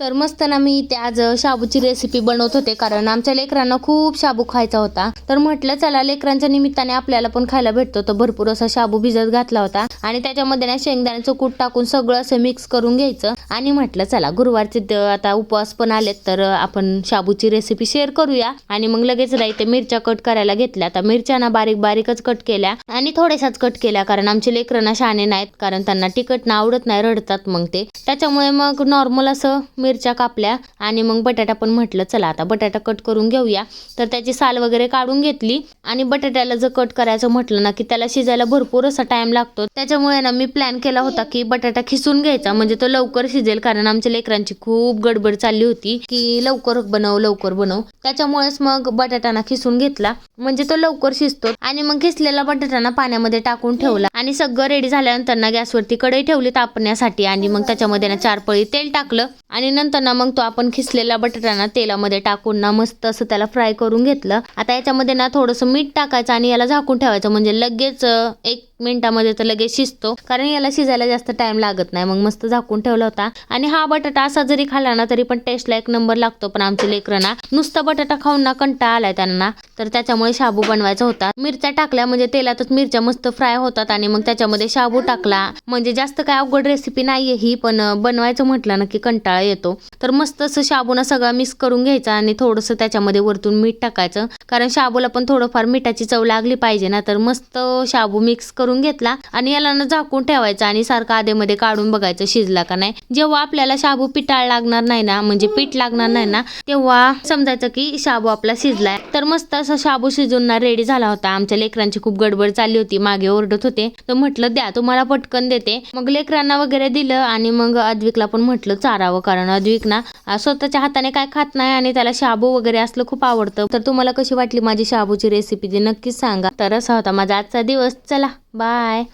तर मस्त ना मी इथे आज शाबूची रेसिपी बनवत होते कारण आमच्या लेकरांना खूप शाबू खायचा होता. तर म्हटलं चला लेकरांच्या निमित्ताने आपल्याला पण खायला भेटतो. तर भरपूर असा शाबू भिजत घातला होता आणि त्याच्यामध्ये ना शेंगदाण्याचं कूट टाकून सगळं असं मिक्स करून घ्यायचं. आणि म्हटलं चला गुरुवारचे आता उपवास पण आलेत तर आपण शाबूची रेसिपी शेअर करूया. आणि मग लगेच ना इथे मिरच्या कट करायला घेतल्या. आता मिरच्या ना बारीक बारीकच कट केल्या आणि थोड्याशाच कट केल्या कारण आमचे लेकरांना शाणे नाहीत कारण त्यांना तिखट ना आवडत नाही रडतात मग ते. त्याच्यामुळे मग नॉर्मल असं मिरच्या कापल्या आणि मग बटाटा पण म्हटलं चला आता बटाटा कट करून घेऊया. तर त्याची साल वगैरे काढून घेतली आणि बटाट्याला जर कट करायचं म्हटलं ना की त्याला शिजायला भरपूर असा टाइम लागतो. त्याच्यामुळे ना मी प्लॅन केला होता की बटाटा खिसून घ्यायचा म्हणजे तो लवकर शिजेल कारण आमच्या लेकरांची खूप गडबड चालली होती की लवकर बनव लवकर बनव. त्याच्यामुळेच मग बटाटाना खिसून घेतला. म्हणजे तो लवकर शिजतो आणि मग खिसलेला बटाटाना पाण्यामध्ये टाकून ठेवला. आणि सगळं रेडी झाल्यानंतर ना गॅसवरती कढई ठेवली तापण्यासाठी आणि मग त्याच्यामध्ये ना चार पळी तेल टाकलं. आणि नंतर ना मग तो आपण खिसलेला बटाटा ना तेलामध्ये टाकून ना मस्त असं त्याला फ्राय करून घेतलं. आता याच्यामध्ये ना थोडंसं मीठ टाकायचं आणि याला झाकून ठेवायचं. म्हणजे लगेच एक मिनिटामध्ये तर लगेच शिजतो. कारण याला शिजायला जास्त टाइम लागत नाही. मग मस्त झाकून ठेवला होता. आणि हा बटाटा असा जरी खाल्ला ना तरी पण टेस्टला एक नंबर लागतो. पण आमच्या लेकरांना नुसता बटाटा खाऊन ना कंटाळा आलाय त्यांना. तर त्याच्यामुळे शाबू बनवायचा होता. मिरच्या टाकल्या म्हणजे तेलातच मिरच्या मस्त फ्राय होतात आणि मग त्याच्यामध्ये शाबू टाकला. म्हणजे जास्त काय अवघड रेसिपी नाहीये ही पण बनवायचं म्हटलं ना की कंटाळा येतो. तर मस्त असं शाबूना सगळा मिक्स करून घ्यायचा आणि थोडंसं त्याच्यामध्ये वरतून मीठ टाकायचं. कारण शाबूला पण थोडंफार मिठाची चव लागली पाहिजे ना तर मस्त शाबू मिक्स करून घेतला आणि याला ना झाकून ठेवायचा आणि सारखं आधेमध्ये काढून बघायचं शिजला का नाही. जेव्हा आपल्याला शाबू पिटाळ लागणार नाही ना म्हणजे पीठ लागणार नाही ना तेव्हा समजायचं की शाबू आपला शिजलाय. तर मस्त असा शाबू शिजून ना रेडी झाला होता. आमच्या लेकरांची खूप गडबड चालली होती. मागे ओरडत होते. तर म्हटलं द्या तुम्हाला पटकन देते. मग लेकरांना वगैरे दिलं आणि मग अद्विकला पण म्हटलं चारावं कारण अद्विक ना स्वतःच्या हाताने काय खात नाही आणि त्याला शाबू वगैरे असलं खूप आवडतं. तर तुम्हाला कशी वाटली माझी शाबूची रेसिपी ती नक्कीच सांगा. तर असा होता माझा आजचा दिवस. चला. Bye.